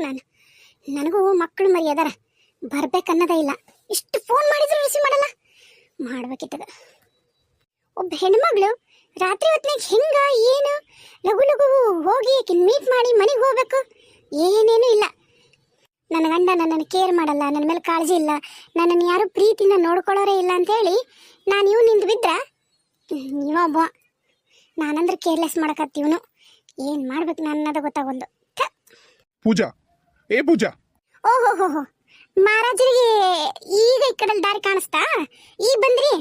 ಮಾಡ್ಬೇಕು ನಾನು. ನನಗೂ ಮಕ್ಕಳು ಮರಿ ಅದಾರ. ಬರ್ಬೇಕನ್ನೋದೇ ಇಲ್ಲ. ಇಷ್ಟು ಫೋನ್ ಮಾಡಿದ್ರು ರಿಸೀವ್ ಮಾಡಲ್ಲ. ಮಾಡ್ಬೇಕಿತ್ತದ. ಒಬ್ಬ ಹೆಣ್ಮಗಳು ರಾತ್ರಿ ಹೊತ್ನಾಗ ಹೆಂಗ, ಏನು, ಲಘು ಲಘು ಹೋಗಿ ಮೀಟ್ ಮಾಡಿ ಮನೆಗೆ ಹೋಗ್ಬೇಕು. ಏನೇನು ಇಲ್ಲ. ನನ್ನ ಗಂಡ ನನ್ನನ್ನು ಕೇರ್ ಮಾಡಲ್ಲ, ನನ್ನ ಮೇಲೆ ಕಾಳಜಿ ಇಲ್ಲ. ನನ್ನನ್ನು ಯಾರು ಪ್ರೀತಿನ ನೋಡ್ಕೊಳ್ಳೋರೇ ಇಲ್ಲ ಅಂತೇಳಿ ನಾನು ಇವ್ ನಿಂದು ಬಿದ್ರ ಇವೊಬ್ಬ ನಾನಂದ್ರೆ ಕೇರ್ಲೆಸ್ ಮಾಡಕತ್ತೀವನು ಏನು ಮಾಡ್ಬೇಕು ನನ್ನದು ಗೊತ್ತಾಗೊಂದು ಪೂಜಾ ಏ ಪೂಜಾ. ಓಹೋಹೋ ಹೋ ಮಹಾರಾಜರಿಗೆ ಈಗ ಈ ಕಡೆ ದಾರಿ ಕಾಣಿಸ್ತಾ? ಈಗ ಬಂದ್ರಿ?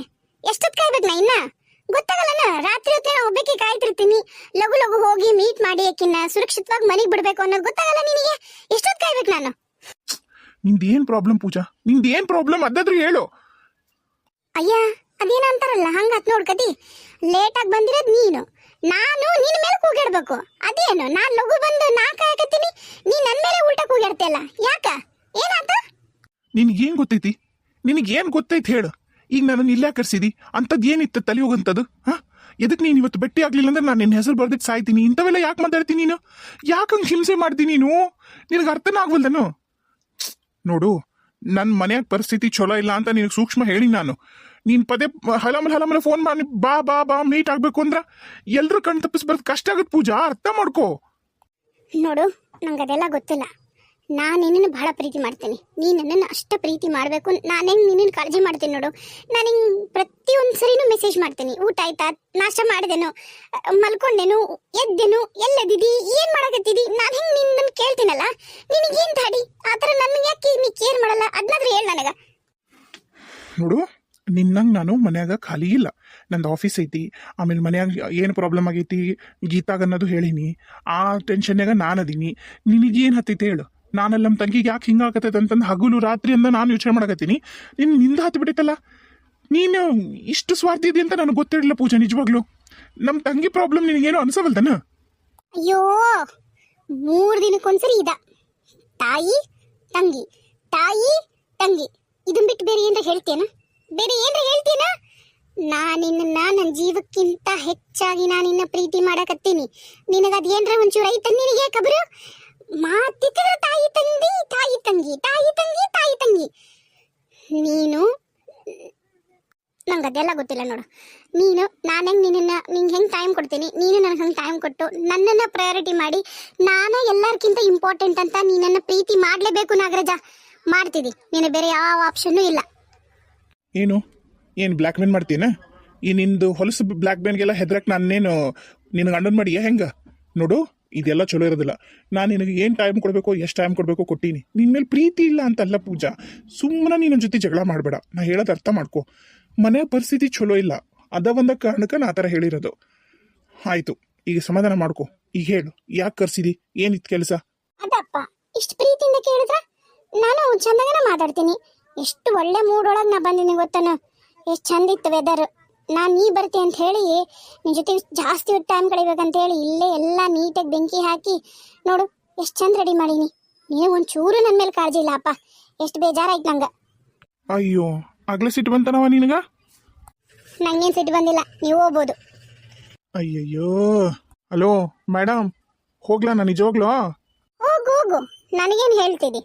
ಎಷ್ಟೊತ್ತು ಕಾಯ್ಬೇಕು ನಾ ಇನ್ನ? ಗೊತ್ತಾಗಲ್ಲನ? ರಾತ್ರಿ ಹೊತ್ತಿನ ಒಬ್ಬಕ್ಕೆ ಕಾಯ್ತಿರ್ತೀನಿ. ಲಘು ಲಘು ಹೋಗಿ ಮೀಟ್ ಮಾಡಿ ಆಕಿನ್ನ ಸುರಕ್ಷಿತವಾಗಿ ಮನೆಗೆ ಬಿಡ್ಬೇಕು ಅನ್ನೋದು ಗೊತ್ತಾಗಲ್ಲ ನಿನಗೆ? ಎಷ್ಟೊತ್ತು ಕಾಯ್ಬೇಕು ನಾನು? ನಿಂದ ಏನ್ ಪ್ರಾಬ್ಲಮ್ ಪೂಜಾ? ನಿಂದ ಏನ್ ಪ್ರಾಬ್ಲಮ್ ಅದಾದ್ರೂ ಹೇಳು. ಅಯ್ಯ ಅದೇನ ಅಂತಾರಲ್ಲ ಹಂಗಾತ್ ನೋಡ್ಕತಿ ಲೇಟಾಗಿ ಬಂದಿರೋದ್ ನೀನು. ನಾನು ನಿನ್ನ ಮೇಲೆ ಕೂಗಾಡ್ಬೇಕು ಅದೇನು, ನಾನ್ ಲಘು ಬಂದು ನಾ ನೀನ್ ನೀ ನನ್ನ ಮೇಲೆ ಉಲ್ಟಾ ಅಲ್ಲ ಯಾಕ? ಏನಾತ ನಿನ್ಗೇನ್ ಗೊತ್ತೈತಿ? ನಿನಗೇನ್ ಗೊತ್ತೈತಿ ಹೇಳು. ಈಗ ನನ್ನ ಇಲ್ಲೇ ಕರ್ಸಿದಿ ಅಂಥದ್ದು ಏನಿತ್ತು ತಲೆ ಹೋಗಂತದು ಹಾಂ? ಎದಕ್ಕೆ ನೀನು ಇವತ್ತು ಭೇಟಿ ಆಗ್ಲಿಲ್ಲ ಅಂದ್ರೆ ನಾನು ನಿನ್ನ ಹೆಸರು ಬರ್ದಿಟ್ಟು ಸಾಯ್ತೀನಿ. ಇಂಥವೆಲ್ಲ ಯಾಕೆ ಮಾತಾಡ್ತೀನಿ ನೀನು? ಯಾಕೆ ಹಂಗೆ ಹಿಂಸೆ ಮಾಡ್ತೀನಿ ನೀನು? ನಿನಗೆ ಅರ್ಥನ ಆಗ್ವಲ್ದನು? ನೋಡು ನನ್ನ ಮನ್ಯಾಗ ಪರಿಸ್ಥಿತಿ ಚಲೋ ಇಲ್ಲ ಅಂತ ನಿನಗೆ ಸೂಕ್ಷ್ಮ ಹೇಳಿ ನಾನು. ನೀನು ಪದೇ ಹಲಮಲ ಹಲಮಲ ಫೋನ್ ಮಾಡಿ, ಬಾ ಬಾ ಬಾ ಮೀಟ್ ಆಗಬೇಕು ಅಂದ್ರೆ ಎಲ್ಲರೂ ಕಣ್ ತಪ್ಪಿಸ್ಬಾರ್ದು ಕಷ್ಟ ಆಗುತ್ತೆ ಪೂಜಾ. ಅರ್ಥ ಮಾಡ್ಕೋ. ನೋಡು ನಂಗೆ ಅದೆಲ್ಲ ಗೊತ್ತಿಲ್ಲ. ನಾನು ನಿನ್ನನ್ನು ಬಹಳ ಪ್ರೀತಿ ಮಾಡ್ತೀನಿ. ನೀನು ನನ್ನನ್ನು ಅಷ್ಟ ಪ್ರೀತಿ ಮಾಡಬೇಕು. ನಾನು ಹೆಂಗೆ ನಿನ್ನನ್ನು ಕಾಳಜಿ ಮಾಡ್ತೀನಿ ನೋಡು. ನಾನು ಹಿಂಗೆ ಪ್ರತಿಯೊಂದು ಸರಿನೂ ಮೆಸೇಜ್ ಮಾಡ್ತೀನಿ. ಊಟ ಆಯ್ತಾ? ನಾಷ್ಟ ಮಾಡಿದೆನು? ಮಲ್ಕೊಂಡೆನು? ಎದ್ದೆನು? ಎಲ್ಲದಿದಿ? ಏನು ಮಾಡಕತ್ತಿದಿ? ನಾನು ಹೆಂಗೆ ನಿನ್ನನ್ನು ಕೇಳ್ತೀನಲ್ಲ? ನಿನಗೇನು ದಾಡಿ? ಆ ಥರ ನನ್ನ ಯಾಕೆ ನೀ ಕೇರ್ ಮಾಡಲ್ಲ? ಅದನ್ನಾದ್ರೂ ಹೇಳು ನನಗೆ. ನೋಡು, ನಿನ್ನಂಗೆ ನಾನು ಮನ್ಯಾಗ ಖಾಲಿ ಇಲ್ಲ. ನಂದು ಆಫೀಸ್ ಐತಿ. ಆಮೇಲೆ ಮನ್ಯಾಗ ಏನು ಪ್ರಾಬ್ಲಮ್ ಆಗೈತಿ? ಗೀತಾಗ ಅನ್ನೋದು ಹೇಳೀನಿ. ಆ ಟೆನ್ಷನ್ಯಾಗ ನಾನು ಅದೀನಿ. ನಿನಗೇನು ಹತ್ತೈತೆ ಹೇಳು. ನಾನಲ್ಲಿ ನಮ್ಮ ತಂಗಿಗೆ ಯಾಕೆ ಹಿಂಗಾಗತ್ತೈತೆ ಅಂತಂದು ಹಗಲು ರಾತ್ರಿ ಅಂತ ನಾನು ಯೋಚನೆ ಮಾಡಕತ್ತೀನಿ. ನಿನ್ನ ನಿಂದ ಹತ್ತು ಬಿಟ್ಟಿತ್ತಲ್ಲ? ನೀನು ಇಷ್ಟು ಸ್ವಾರ್ಥಿ ಇದೆ ಅಂತ ನನಗೆ ಗೊತ್ತಿರಲಿಲ್ಲ ಪೂಜಾ, ನಿಜವಾಗ್ಲು. ನಮ್ಮ ತಂಗಿ ಪ್ರಾಬ್ಲಮ್ ನಿನಗೇನು ಅನ್ಸವಲ್ದನ? ಅಯ್ಯೋ, ಮೂರು ದಿನಕ್ಕೊಂದ್ಸರಿ ಇದ. ತಾಯಿ, ತಂಗಿ ತಾಯಿ, ತಂಗಿ. ಇದನ್ ಬಿಟ್ಟು ಬೇರೆ ಏನ್ರ ಹೇಳ್ತೇನ? ಬೇರೆ ಏನ್ರ ಹೇಳ್ತೇನ? ನಾ ನಿನ್ನ ನನ್ನ ಜೀವಕ್ಕಿಂತ ಹೆಚ್ಚಾಗಿ ನಾನು ನಿನ್ನ ಪ್ರೀತಿ ಮಾಡಕತ್ತೀನಿ. ನಿನಗದು ಏನ್ರ ಒಂಚೂರು ಐತೆ ನಿನಗೆ, ಕಬರು? ಮಾತಿದ್ರ ತಾಯಿ ತಂಗಿ ತಾಯಿ ತಂಗಿ ತಾಯಿ ತಂಗಿ ತಾಯಿ ತಂಗಿ. ನೀನು ನಂಗೆ ಅದೆಲ್ಲ ಗೊತ್ತಿಲ್ಲ ನೋಡು. ನೀನು, ನಾನು ಹೆಂಗೆ ನಿನ್ನ ನಿಂಗೆ ಹೆಂಗೆ ಟೈಮ್ ಕೊಡ್ತೀನಿ? ನೀನು ನನಗೆ ಹಂಗೆ ಟೈಮ್ ಕೊಟ್ಟು ನನ್ನನ್ನು ಪ್ರಯಾರಿಟಿ ಮಾಡಿ, ನಾನು ಎಲ್ಲರಿಗಿಂತ ಇಂಪಾರ್ಟೆಂಟ್ ಅಂತ ನೀನನ್ನು ಪ್ರೀತಿ ಮಾಡಲೇಬೇಕು ನಾಗರಾಜ. ಮಾಡ್ತಿದ್ದಿ ನೀನು ಬೇರೆ ಯಾವ ಆಪ್ಷನ್ನೂ ಇಲ್ಲ. ಏನು? ಏನು ಬ್ಲ್ಯಾಕ್ ಮೇಲ್ ಮಾಡ್ತೀನ? ಈ ನಿಂದು ಹೊಲಸು ಬ್ಲ್ಯಾಕ್ ಮೇಲ್ಗೆಲ್ಲ ಹೆದ್ರಕ್ಕೆ ನಾನೇನು ನಿನಗೆ ಅಂಡನ್ ಮಾಡಿಯಾ ಹೆಂಗೆ? ನೋಡು. ಇದೆಲ್ಲ ಚಲೋ ಇರೋದಿಲ್ಲ. ನಾನು ನಿನಗೆ ಏನು ಟೈಮ್ ಕೊಡಬೇಕು, ಎಷ್ಟು ಟೈಮ್ ಕೊಡಬೇಕು ಕೊಟ್ಟೀನಿ. ನಿನ್ನ ಮೇಲೆ ಪ್ರೀತಿ ಇಲ್ಲ ಅಂತಲ್ಲ ಪೂಜಾ. ಸುಮ್ಮನೆ ನಿನ್ನ ಜೊತೆ ಜಗಳ ಮಾಡಬೇಡ. ನಾ ಹೇಳೋದು ಅರ್ಥ ಮಾಡ್ಕೊ. ಮನೆ ಪರಿಸ್ಥಿತಿ ಚಲೋ ಇಲ್ಲ. ಅದ ಒಂದ ಕಾರಣಕ್ಕೆ ನಾ ಆ ಥರ ಹೇಳಿರೋದು. ಆಯಿತು, ಈಗ ಸಮಾಧಾನ ಮಾಡ್ಕೊ. ಈಗ ಹೇಳು, ಯಾಕೆ ಕರ್ಸಿದಿ? ಏನಿತ್ತು ಕೆಲಸ? ಅದಪ್ಪ, ಇಷ್ಟು ಪ್ರೀತಿಯಿಂದ ಕೇಳಿದ್ರ? ನಾನು ಚಂದಗನ ಮಾತಾಡ್ತೀನಿ. ಎಷ್ಟು ಒಳ್ಳೆ ಮೂಡೊಳಗೆ ನಾ ಬಂದಿನಿ ಗೊತ್ತನ? ಎಷ್ಟು ಚಂದ ಇತ್ತು ವೆದರ್ ನಾನು ನೀ ಬರ್ತಿ ಅಂತ ಹೇಳಿ ನಿನ್ನ ಜೊತೆ ಜಾಸ್ತಿ ಟೈಮ್ ಕಳಿಬೇಕಂತ ಹೇಳಿ ಇಲ್ಲೇ ಎಲ್ಲ ನೀಟಾಗಿ ಬೆಂಕಿ ಹಾಕಿ ನೋಡು ಎಷ್ಟು ಚಂದ ರೆಡಿ ಮಾಡೀನಿ. ನೀನು ಒಂಚೂರು ನನ್ನ ಮೇಲೆ ಕಾಳಜಿ ಇಲ್ಲ ಅಪ್ಪ ಎಷ್ಟು ಬೇಜಾರಾಯ್ತು ನಂಗೆ. ಅಯ್ಯೋ ಆಗ್ಲೇ ಸಿಟ್ಟು ಬಂತನವ ನಿನಗ? ನಂಗೇನು ಸಿಟ್ಟು ಬಂದಿಲ್ಲ ನೀವು ಹೋಗ್ಬೋದು. ಅಯ್ಯಯ್ಯೋ. ಹಲೋ ಮೇಡಮ್ ಹೋಗ್ಲಾ ನಾನು ನಿಜವಾಗ್ಲೋ ಹೋಗು ಹೋಗು. ನನಗೇನು ಹೇಳ್ತೀನಿ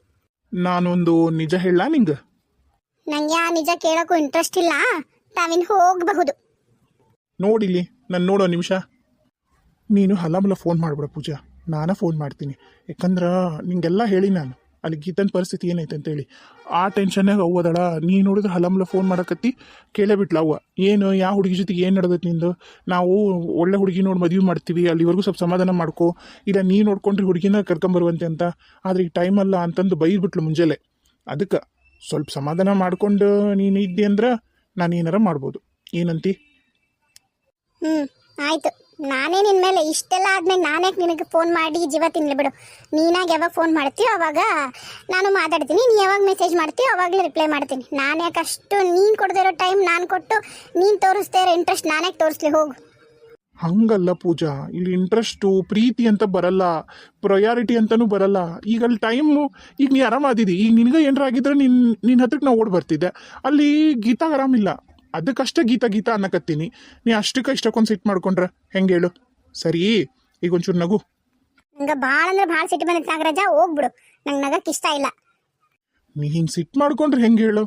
ನಾನೊಂದು ನಿಜ ಹೇಳ ನಿಂಗೆ? ನಂಗೆ ಆ ನಿಜ ಕೇಳೋಕ್ಕೂ ಇಂಟ್ರೆಸ್ಟ್ ಇಲ್ಲ. ತಾವಿನ್ ಹೋಗಬಹುದು. ನೋಡಿಲಿ ನಾನು ನೋಡೋ ನಿಮಿಷ. ನೀನು ಹಲಮಲ ಫೋನ್ ಮಾಡ್ಬಿಡ ಪೂಜಾ. ನಾನೇ ಫೋನ್ ಮಾಡ್ತೀನಿ. ಯಾಕಂದ್ರೆ ನಿಂಗೆಲ್ಲ ಹೇಳಿ ನಾನು. ಅಲ್ಲಿ ಗೀತನ ಪರಿಸ್ಥಿತಿ ಏನೈತೆ ಅಂತೇಳಿ. ಆ ಟೆನ್ಷನ್ನಾಗ ಅವ್ವದಳ ನೀ ನೋಡಿದ್ರೆ ಹಲಮಲ ಫೋನ್ ಮಾಡಕತ್ತಿ, ಕೇಳೇ ಬಿಟ್ಲ ಅವ್ವ. ಏನು ಯಾವ ಹುಡುಗಿ ಜೊತೆಗೆ ಏನು ನಡೆದೈತೆ ನಿಂದು? ನಾವು ಒಳ್ಳೆ ಹುಡುಗಿ ನೋಡಿ ಮದುವೆ ಮಾಡ್ತೀವಿ, ಅಲ್ಲಿವರೆಗೂ ಸ್ವಲ್ಪ ಸಮಾಧಾನ ಮಾಡ್ಕೋ. ಇಲ್ಲ, ನೀ ನೋಡ್ಕೊಂಡ್ರಿ ಹುಡುಗಿನ ಕರ್ಕೊಂಬರುವಂತೆ ಅಂತ. ಆದ್ರೆ ಈಗ ಟೈಮ್ ಅಲ್ಲ ಅಂತಂದು ಬೈದ್ಬಿಟ್ಲು ಮುಂಜಾನೆ. ಅದಕ್ಕೆ ಸ್ವಲ್ಪ ಸಮಾಧಾನ ಮಾಡ್ಕೊಂಡು ನೀನು ಇದ್ದಿ ಅಂದ್ರೆ ನಾನು ಏನಾರ ಮಾಡ್ಬೋದು. ಏನಂತಿ? ಹ್ಞೂ ಆಯಿತು. ನಾನೇ ನಿನ್ನ ಮೇಲೆ ಇಷ್ಟೆಲ್ಲ ಆದ್ಮೇಲೆ ನಾನೇ ನಿನಗೆ ಫೋನ್ ಮಾಡಿ ಜೀವ ತಿನ್ಲಿ ಬಿಡು. ನೀನಾಗ ಯಾವಾಗ ಫೋನ್ ಮಾಡ್ತೀಯೋ ಅವಾಗ ನಾನು ಮಾತಾಡ್ತೀನಿ. ನೀ ಯಾವಾಗ ಮೆಸೇಜ್ ಮಾಡ್ತೀಯೋ ಅವಾಗಲೇ ರಿಪ್ಲೈ ಮಾಡ್ತೀನಿ. ನಾನು ಅಷ್ಟು ನೀನು ಕೊಡದಿರೋ ಟೈಮ್ ನಾನು ಕೊಟ್ಟು ನೀನು ತೋರಿಸ್ತಾ ಇರೋ ಇಂಟ್ರೆಸ್ಟ್ ನಾನೇ ತೋರಿಸ್ಲಿ, ಹೋಗು. ಹಂಗಲ್ಲ ಪೂಜಾ. ಇಲ್ಲಿ ಇಂಟ್ರೆಸ್ಟು ಪ್ರೀತಿ ಅಂತ ಬರಲ್ಲ. ಪ್ರಯಾರಿಟಿ ಅಂತನೂ ಬರಲ್ಲ. ಈಗ ಅಲ್ಲಿ ಟೈಮು ಈಗ ನೀ ಆರಾಮಾದಿದ್ದಿ ಈಗ ನಿನಗೆ ಏನಾರ ಆಗಿದ್ರೆ ನಿನ್ನ ನಿನ್ನ ಹತ್ರಕ್ಕೆ ನಾವು ಓಡ್ ಬರ್ತಿದ್ದೆ. ಅಲ್ಲಿ ಗೀತಾಗ ಆರಾಮಿಲ್ಲ ಅದಕ್ಕಷ್ಟೇ ಗೀತಾ ಗೀತಾ ಅನ್ನಕತ್ತೀನಿ. ನೀ ಅಷ್ಟಕ್ಕೆ ಇಷ್ಟಕ್ಕೊಂದು ಸಿಟ್ ಮಾಡ್ಕೊಂಡ್ರೆ? ಹೆಂಗೆ ಹೇಳು? ಸರಿ ಈಗ ಒಂಚೂರು ನಗು. ನಂಗೆ ಭಾಳ ಅಂದ್ರೆ ಭಾಳ ಸಿಟ್ಟು ಬಂದಿತ್ತು ನಾಗರಾಜ ಹೋಗ್ಬಿಡು. ನಂಗೆ ನಗಕ್ಕೆ ಇಷ್ಟ ಇಲ್ಲ. ನೀ ಹಿಂಗೆ ಸಿಟ್ಟು ಮಾಡ್ಕೊಂಡ್ರೆ ಹೆಂಗೆ ಹೇಳು?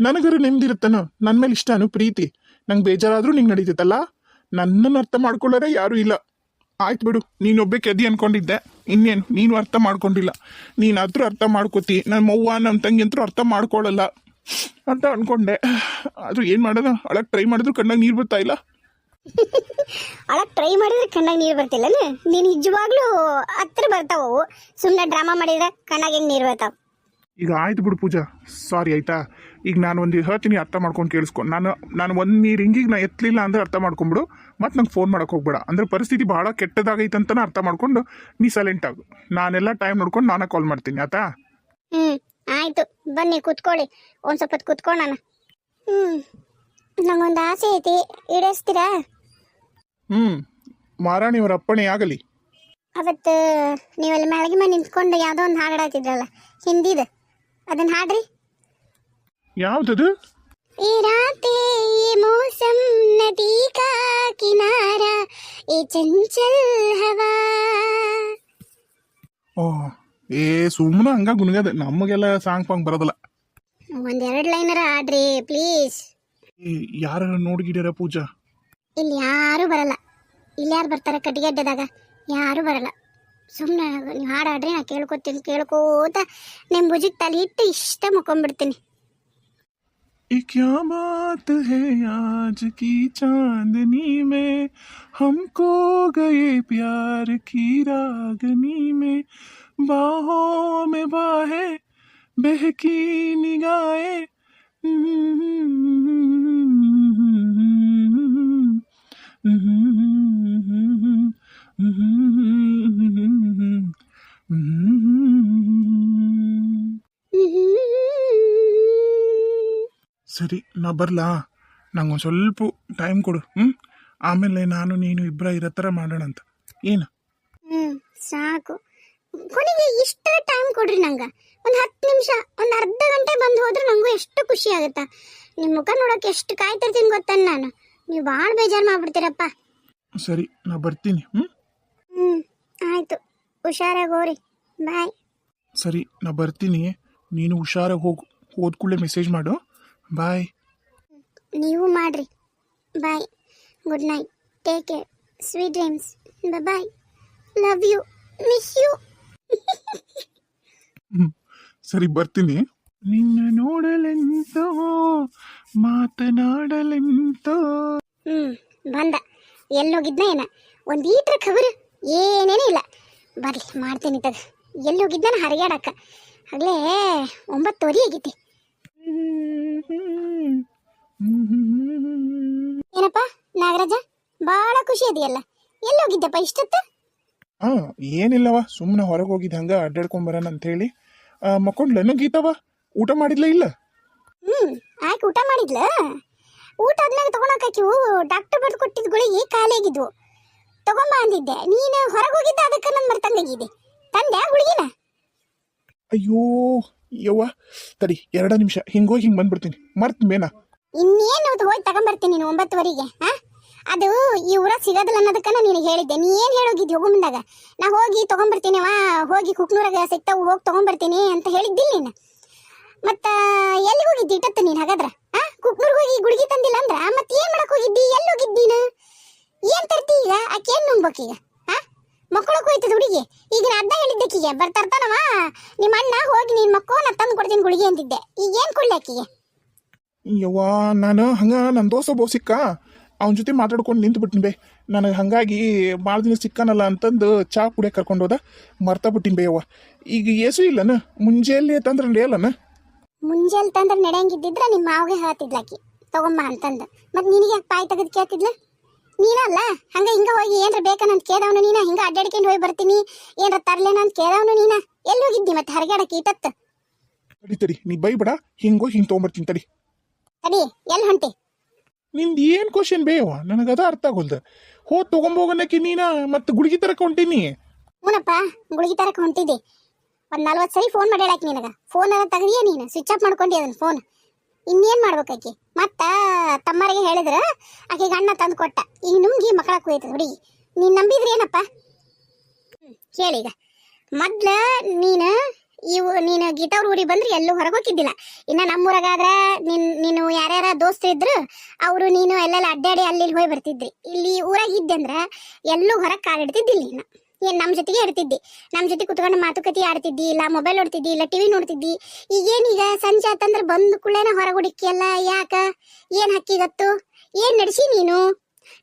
ನನಗರು ನೆಮ್ಮದಿರುತ್ತನೋ ನನ್ನ ಮೇಲೆ ಇಷ್ಟನು ಪ್ರೀತಿ? ನಂಗೆ ಬೇಜಾರಾದರೂ ನಿಂಗೆ ನಡೀತೈತಲ್ಲ? ನನ್ನನ್ನು ಅರ್ಥ ಮಾಡ್ಕೊಳ್ಳೋರೆ ಯಾರೂ ಇಲ್ಲ. ಆಯ್ತು ಬಿಡು ನೀನೊಬ್ಬೆ ಕೆದಿ ಅನ್ಕೊಂಡಿದ್ದೆ. ಇನ್ನೇನು ನೀನು ಅರ್ಥ ಮಾಡ್ಕೊಂಡಿಲ್ಲ. ನೀನಾದರೂ ಅರ್ಥ ಮಾಡ್ಕೋತಿ. ನನ್ನ ಮವ್ವ ನಮ್ಮ ತಂಗಿ ಅಂತೂ ಅರ್ಥ ಮಾಡ್ಕೊಳ್ಳಲ್ಲ ಅಂತ ಅನ್ಕೊಂಡೆ. ಆದರೂ ಏನು ಮಾಡೋದು? ಅಳಕ್ ಟ್ರೈ ಮಾಡಿದ್ರು ಕಣ್ಣಾಗ ನೀರು ಬರ್ತಾ ಇಲ್ಲ. ಅಳಕ್ ಟ್ರೈ ಮಾಡಿದ್ರೆ ಕಣ್ಣಾಗ ನೀರು ಬರ್ತಿಲ್ಲ ನೀನು ನಿಜವಾಗ್ಲೂ ಹತ್ರ ಬರ್ತಾವು? ಸುಮ್ಮನೆ ಡ್ರಾಮಾ ಮಾಡಿದ್ರೆ ಕಣ್ಣಾಗ ಹೆಂಗೆ ನೀರು ಬರ್ತಾವ? ಈಗ ಆಯ್ತು ಬಿಡು ಪೂಜಾ. ಸಾರಿ ಆಯ್ತಾ? ಈಗ ನಾನು ಒಂದು ಹೇಳ್ತೀನಿ ಅರ್ಥ ಮಾಡ್ಕೊಂಡು ಕೇಳಿಸ್ಕೊ ನಾನು ನಾನು ಒಂದು ನೀರು ರಿಂಗಿಗೆ ನಾನು ಎತ್ತಲಿಲ್ಲ ಅಂದರೆ ಅರ್ಥ ಮಾಡ್ಕೊಂಬಿಡು ಮತ್ತು ನಂಗೆ ಫೋನ್ ಮಾಡೋಕೆ ಹೋಗ್ಬೇಡ. ಅಂದ್ರೆ ಪರಿಸ್ಥಿತಿ ಭಾಳ ಕೆಟ್ಟದಾಗೈತೆ ಅಂತಲೇ ಅರ್ಥ ಮಾಡ್ಕೊಂಡು ನೀ ಸೈಲೆಂಟ್ ಆಗು. ನಾನೆಲ್ಲ ಟೈಮ್ ನೋಡ್ಕೊಂಡು ನಾನೇ ಕಾಲ್ ಮಾಡ್ತೀನಿ ಆಯ್ತಾ? ಹ್ಞೂ ಆಯಿತು. ಬನ್ನಿ ಕೂತ್ಕೊಳ್ಳಿ. ಒಂದು ಸ್ವಲ್ಪ ಹೊತ್ತು ಕೂತ್ಕೊಳ್ಳೋಣ. ಹ್ಞೂ ನಂಗೊಂದು ಆಸೆ ಐತಿ. ಈಡೇರಿಸ್ತೀರಾ? ಹ್ಞೂ ಮಾರಾಣಿಯವರ ಅಪ್ಪಣೆ ಆಗಲಿ. ಅವತ್ತು ನೀವೆಲ್ಲ ಮ್ಯಾಳಗಿ ಮೇಲೆ ನಿಂತ್ಕೊಂಡು ಯಾವುದೋ ಒಂದು ಹಾಡು ಹಾಡ್ತಿದ್ರಲ್ಲ ಹಿಂದಿದ. ಅದನ್ನು ಹಾಡ್ರಿ. ಯಾವುದದು ये रातें ये मौसम नदी का किनारा ये चंचल हवा ಓ ಏ ಸುಮ್ಮನೆ ಹಂಗ ಗುನ್ಗದ ನಮಗೆಲ್ಲ ಸಾಂಗ್ ಪಾಂಗ್ ಬರೋದಿಲ್ಲ ಒಂದೆರಡು ಲೈನರ ಹಾಡ್ರಿ ಪ್ಲೀಸ್ ಏ ಯಾರು ನೋಡ್ಗಿಡ್ಯಾರ ಪೂಜಾ ಇಲ್ಲಿ ಯಾರು ಬರಲ್ಲ ಇಲ್ಲಿ ಯಾರು ಬರ್ತಾರೆ ಕಟ್ಟಿಗೆಡ್ಡದಾಗ ಯಾರು ಬರಲ್ಲ ಸುಮ್ಮನೆ ನೀವು ಹಾಡು ಹಾಡ್ರಿ ನಾ ಕೇಳ್ಕೊತೀನಿ ಕೇಳ್ಕೋತ ನಿಮ್ಮ ಭುಜಕ್ಕೆ ತಲೆ ಇಟ್ಟು ಇಷ್ಟ ಮುಕ್ಕೊಂಡ್ಬಿಡ್ತೀನಿ ये क्या बात है आज की चांदनी में। हमको गए प्यार की रागनी में। बाहों में बाहे, बहकी निगाहें। ಸರಿ ನಾ ಬರಲಾ? ನಂಗೆ ಒಂದು ಸ್ವಲ್ಪ ಟೈಮ್ ಕೊಡು ಹ್ಞೂ ಆಮೇಲೆ ನಾನು ನೀನು ಇಬ್ಬರ ಇರೋ ಥರ ಮಾಡೋಣ ಅಂತ. ಏನು? ಹ್ಞೂ ಸಾಕು. ಕೊನೆಗೆ ಇಷ್ಟು ಟೈಮ್ ಕೊಡ್ರಿ ನಂಗೆ. ಒಂದು ಹತ್ತು ನಿಮಿಷ ಒಂದು ಅರ್ಧ ಗಂಟೆ ಬಂದು ಹೋದ್ರೆ ನನಗೂ ಎಷ್ಟು ಖುಷಿ ಆಗುತ್ತಾ? ನಿಮ್ಮ ಮುಖ ನೋಡೋಕೆ ಎಷ್ಟು ಕಾಯ್ತಿರ್ತೀನಿ ಗೊತ್ತೇನು ನಾನು? ನೀವು ಭಾಳ ಬೇಜಾರು ಮಾಡ್ಬಿಡ್ತೀರಪ್ಪ. ಸರಿ ನಾ ಬರ್ತೀನಿ ಹ್ಞೂ ಹ್ಞೂ ಆಯಿತು. ಹುಷಾರಾಗಿ ಹೋಗ್ರಿ. ಬಾಯ್. ಸರಿ ನಾ ಬರ್ತೀನಿ. ನೀನು ಹುಷಾರಾಗಿ ಹೋಗು. ಹೋದ ಕೂಡಲೇ ಮೆಸೇಜ್ ಮಾಡು. ಬಾಯ್. ನೀವು ಮಾಡ್ರಿ. Bye. Good night take care sweet dreams bye love you miss you ಸರಿ ಬರ್ತೀನಿ. ನಿನ್ನ ನೋಡಲೆಂತೋ ಮಾತನಾಡಲೆಂತೋ. ಹ್ಮ್ ಬಂದ. ಎಲ್ಲೋಗಿದ್ನ ಏನ? ಒಂದು ಈಟ್ರ ಖಬರ್ ಏನೇನೇ ಇಲ್ಲ. ಬರ್ಲಿ ಮಾಡ್ತೀನಿ ತಗ. ಎಲ್ಲೋಗಿದ್ದಾನ ಹರಿಯಾಡಕ್ಕ. ಒಂಬತ್ತು ಒಂಬತ್ತುವರೆ ಆಗೈತಿ. ಏನಪ್ಪ ನಾಗರಾಜ? ಬಹಳ ಖುಷಿ ಅದೆಯಲ್ಲ. ಎಲ್ಲೋಗಿದ್ದಪ್ಪ ಇಷ್ಟೊತ್ತು? ಹಾ ಏನಿಲ್ಲವ ಸುಮ್ಮನೆ ಹೊರಗೆ ಹೋಗಿದ್ದ ಹಂಗ ಅಡ್ಡಾಡ್ಕೊಂಬರೋಣ ಅಂತ ಹೇಳಿ. ಮಕ್ಕೊಂಡ್ಲೇನು ಗೀತವ ಊಟ ಮಾಡಿದ್ಲ ಇಲ್ಲ? ಹ್ಮ್ ಆಯ್ಕೆ ಊಟ ಮಾಡಿದ್ಲ? ಊಟ ಆದ್ಮೇಲೆ ತಗೊಳಕಾಕಿವು ಡಾಕ್ಟರ್ ಬರ್ದು ಕೊಟ್ಟಿದ್ ಗುಳಿಗೆ ಖಾಲಿ ಆಗಿದ್ವು. ತಗೊಂಬ ಅಂದಿದ್ದೆ. ನೀನು ಹೊರಗೆ ಹೋಗಿದ್ದ ಅದಕ್ಕೆ ನನ್ನ ಮರ್ತಂಗಾಗಿದೆ ತಂದೆ ಗುಳಿಗಿನ? ಅಯ್ಯೋ ಯವ್ವ, ತಡಿ, ಎರಡು ನಿಮಿಷ. ಹಿಂಗೋಗಿ ಹಿಂಗೆ ಬಂದ್ಬಿಡ್ತೀನಿ. ಮರ್ತ್ ಮೇನ. ಇನ್ನೇನು ಅದು ಹೋಗಿ ತಗೊಂಬರ್ತೀನಿ ನೀನು ಒಂಬತ್ತುವರೆಗೆ, ಹಾ? ಅದು ಈ ಊರ ಸಿಗೋದಿಲ್ಲ ಅನ್ನೋದಕ್ಕ ನಾನು ನಿನಗೆ ಹೇಳಿದ್ದೆ. ನೀ ಏನು ಹೇಳೋಗಿದ್ದಿ ಹೋಗು ಮುಂದಾಗ ನಾ ಹೋಗಿ ತಗೊಂಬರ್ತೀನಿ, ವಾ, ಹೋಗಿ ಕುಕ್ನೂರಾಗ ಸಿಗ್ತಾವು ಹೋಗಿ ತಗೊಂಬರ್ತೀನಿ ಅಂತ ಹೇಳಿದ್ದಿಲ್ಲ ನೀನು. ಮತ್ತ ಎಲ್ಲಿ ಹೋಗಿದ್ದಿ ಇಟ್ಟತ್ತ ನೀನು ಹಾಗಾದ್ರ? ಹಾ? ಕುಕ್ನೂರ್ಗೆ ಹೋಗಿ ಗುಳಿಗೆ ತಂದಿಲ್ಲ ಅಂದ್ರ? ಮತ್ತೆ ಏನು ಮಾಡಕ್ ಹೋಗಿದ್ದಿ? ಎಲ್ಲಿ ಹೋಗಿದ್ದಿ ನೀನು? ಏನು ತರ್ತಿ ಈಗ? ಆಕೆ ಏನು ಹಾ ಮಕ್ಕಳಕ್ಕೆ ಹೋಯ್ತದ ಹುಡುಗಿ. ಈಗ ನಾ ಹೇಳಿದ್ದಕ್ಕೆ ಹೇಳಿದ್ದಕ್ಕೀಗೆ ಬರ್ತಾರ್ತಾನವ ನಿಮ್ಮ ಅಣ್ಣ ಹೋಗಿ ನಿನ್ ಮಕ್ಕೋ ನಾ ತಂದು ಕೊಡ್ತೀನಿ ಗುಳಿಗೆ ಅಂತಿದ್ದೆ ಈಗ ಏನು ಕೊಡ್ಲಿ ಆಕಿಗೆ? ಯವ್ವಾ ನಾನು ಹಂಗ ನನ್ನ ದೋಸ್ತ ಬೋ ಸಿಕ್ಕ. ಅವನ ಜೊತೆ ಮಾತಾಡ್ಕೊಂಡು ನಿಂತು ಬೇ. ನನಗೆ ಹಂಗಾಗಿ ಭಾಳ ದಿನ ಸಿಕ್ಕನಲ್ಲ ಅಂತಂದು ಚಾ ಕುಡಿಯಕ್ಕೆ ಕರ್ಕೊಂಡು ಹೋದ. ಮರ್ತಾ ಬಿಟ್ಟಿನಿ ಬೇ ಯವ್ವ. ಈಗ ಏಸು ಇಲ್ಲನ? ಮುಂಜಾನೆ ತಂದ್ರೆ ನಡೆಯಲ್ಲನ? ಮುಂಜಾನೆ ತಂದ್ರೆ ನಡೆಯಂಗಿದ್ದಿದ್ರೆ ನಿಮ್ಮ ಮಾವಿಗೆ ಹೇಳ್ತಿದ್ಲಾಕಿ ತಗೊಂಬ ಅಂತಂದು. ಮತ್ತೆ ನಿನಗೆ ಯಾಕೆ ಪಾಯ್ ತೆಗೆದು ಕೇಳ್ತಿದ್ಲ? ನೀನಲ್ಲ? ಹಂಗ ಹಿಂಗ ಹೋಗಿ ಏನ್ರ ಅಂತ ಕೇಳವನು ನೀನ? ಹಿಂಗ ಅಡ್ಡಾಡ್ಕೊಂಡು ಹೋಗಿ ಬರ್ತೀನಿ. ಏನ್ರ ತರ್ಲೇನ ಅಂತ ಕೇಳವನು ನೀನ? ಎಲ್ಲಿ ಹೋಗಿದ್ದಿ ಮತ್ತೆ ಹರಗಾಡಕ್ಕೆ ಇಟ್ಟತ್ತ ತಡಿ ತಡಿ ನೀ ಬೈಬೇಡ. ಹಿಂಗೋ ಹಿಂಗೆ ತಗೊಂಬರ್ತೀನಿ ತಡಿ. ತಡಿ ಎಲ್ಲಿ ಹೊಂಟಿ? ನಿಂದು ಏನು ಕ್ವಶನ್ ಬೇವ ನನಗೆ ಅದ ಅರ್ಥ ಆಗೋಲ್ದ. ಹೋದ್ ತಗೊಂಬೋಗನಕ್ಕೆ ನೀನ ಮತ್ತೆ ಗುಳಿಗೆ ತರಕ ಹೊಂಟೀನಿ. ಹ್ಞೂನಪ್ಪ ಗುಳಿಗೆ ತರಕ ಹೊಂಟಿದ್ದೆ. ಒಂದು ನಲ್ವತ್ತು ಸರಿ ಫೋನ್ ಮಾಡಿ ನಿನಗ. ನಿನಗೆ ಫೋನ್ ಅದ ತೆಗ್ದಿಯ ನೀನು? ಸ್ವಿಚ್ ಆಫ್ ಮಾಡ್ಕೊಂಡಿ ಅದನ್ನ ಫೋನ್ ಇನ್ನೇನು ಮಾಡ್ಬೇಕಾಕಿ ಮತ್ತ ತಮ್ಮರಿಗೆ ಹೇಳಿದ್ರ ಆಕೆ ಗಣ್ಣ ತಂದು ಕೊಟ್ಟ. ಈಗ ನುಂಗಿ ಮಕ್ಕಳ ಕುಯ್ತದ ಹುಡುಗಿ ನೀನ್ ನಂಬಿದ್ರಿ ಏನಪ್ಪ? ಕೇಳೀಗ ಮೊದ್ಲ ನೀನು ಇವು, ನೀನು ಗೀತಾವ್ರ ಊರಿಗೆ ಬಂದ್ರೆ ಎಲ್ಲೂ ಹೊರಗೆ ಹೋಗಿದ್ದಿಲ್ಲ ಇನ್ನ ನಮ್ಮೂರಾಗಾದ್ರ ನಿನ್, ನೀನು ಯಾರ್ಯಾರ ದೋಸ್ತ ಇದ್ರು, ಅವರು ನೀನು ಎಲ್ಲೆಲ್ಲ ಅಡ್ಡಾಡಿ ಅಲ್ಲಿ ಹೋಗಿ ಬರ್ತಿದ್ರಿ. ಇಲ್ಲಿ ಊರಾಗ ಇದ್ದೆ ಎಲ್ಲೂ ಹೊರಗೆ ಕಾಲಿಡ್ತಿದ್ದಿಲ್ಲ ನೀನು. ಏನ್ ನಮ್ಮ ಜೊತೆಗೆ ಇರ್ತಿದ್ದಿ? ನಮ್ಮ ಜೊತೆ ಕುತ್ಕೊಂಡು ಮಾತುಕತೆ ಆಡ್ತಿದ್ದಿ, ಇಲ್ಲ ಮೊಬೈಲ್ ನೋಡ್ತಿದ್ದಿ, ಇಲ್ಲ ಟಿವಿ ನೋಡ್ತಿದ್ದಿ ಈಗೇನೀಗ ಸಂಜೆ ಆತಂದ್ರೆ ಬಂದ ಕುಳ್ಳೇನ ಹುಡುಕಿಯಲ್ಲ, ಯಾಕ? ಏನ್ ಹಕ್ಕಿಗತ್ತು ಏನ್ ನಡೆಸಿ ನೀನು?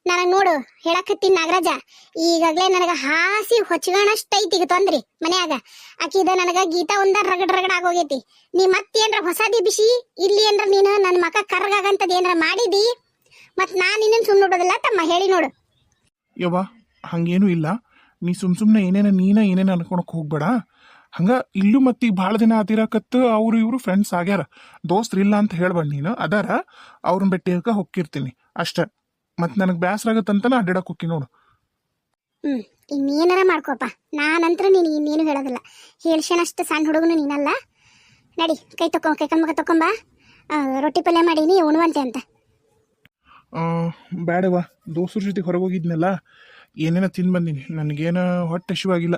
ನನಗೆ ನೋಡು ಹೇಳಕತ್ತೀನಿ ನಾಗರಾಜ, ಈಗಾಗ್ಲೇ ನನಗೆ ಹಾಸಿ ಹೊಚ್ಗಣಷ್ಟ ಐತಿ ತೊಂದ್ರಿ ಮನ್ಯಾಗ. ಆಕಿದ ನನಗ ಗೀತಾ ಒಂದ ರಗಡ್ ರಗಡ್ ಆಗೋಗೈತಿ. ನೀ ಮತ್ತೇನ್ರ ಹೊಸದಿ ಬಿಸಿ ಇಲ್ಲಿ ಏನ್ರ ನೀನು ನನ್ನ ಮಕ ಕರ್ಗಾಗಂತದ್ ಏನ್ರ ಮಾಡಿದಿ? ಮತ್ ನಾನ್ ನಿನ್ನ ಸುಮ್ಮನೆ ನೋಡೋದಿಲ್ಲ ತಮ್ಮ, ಹೇಳಿ ನೋಡು. ಯವ್ವ, ಹಂಗೇನು ಇಲ್ಲ. ನೀ ಸುಮ್ ಸುಮ್ಮನೆ ಏನೇನ ನೀನ ಏನೇನ ಅನ್ಕೊಳಕ್ ಹೋಗ್ಬೇಡ. ಹಂಗ ಇಲ್ಲೂ ಮತ್ತೆ ಈಗ ಭಾಳ ದಿನ ಆತಿರಕತ್ತು ಅವ್ರು ಇವರು ಫ್ರೆಂಡ್ಸ್ ಆಗ್ಯಾರ. ದೋಸ್ತ್ರು ಇಲ್ಲ ಅಂತ ಹೇಳ್ಬೇಡ ನೀನು. ಅದಾರ ಅವ್ರನ್ನ ಭೇಟಿಯಾಗ ಹೊಕ್ಕಿರ್ತೀನಿ. ಅಷ್ಟ. ಮತ್ತೆ ನನಗೆ ಬೇಸರ ಆಗತ್ತಂತ ನಾ ಅಡ್ಡಾಡಕ್ ಹೋಕಿ ನೋಡು. ಹ್ಮ್ ಇನ್ನೇನಾರ ಮಾಡ್ಕೋಪ ನಾನಂತ್ರ ನೀನು ಇನ್ನೇನು ಹೇಳೋದಿಲ್ಲ. ಹೇಳ್ಸೇನಷ್ಟು ಸಣ್ಣ ಹುಡುಗನು ನೀನಲ್ಲ. ನಡಿ ಕೈ ತಕೊ ಕೈ ಕಣ್ಮಗ ತಕೊಂಬ ರೊಟ್ಟಿ ಪಲ್ಯ ಮಾಡೀನಿ ಉಣುವಂತೆ ಅಂತ. ಆ, ಬ್ಯಾಡವ್ವ. ದೋಸ್ತರ ಜೊತೆ ಹೊರಗೆ ಹೋಗಿದ್ನಲ್ಲ. ಏನೇನೋ ತಿಂದು ಬಂದೀನಿ ನನಗೇನು ಹೊಟ್ಟೆ ಹಸಿವಾಗಿಲ್ಲ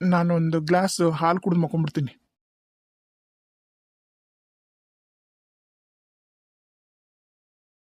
ನಾನೊಂದು ಗ್ಲಾಸ್ ಹಾಲು ಕುಡಿದು ಮಕ್ಕೊಂಡ್ಬಿಡ್ತೀನಿ.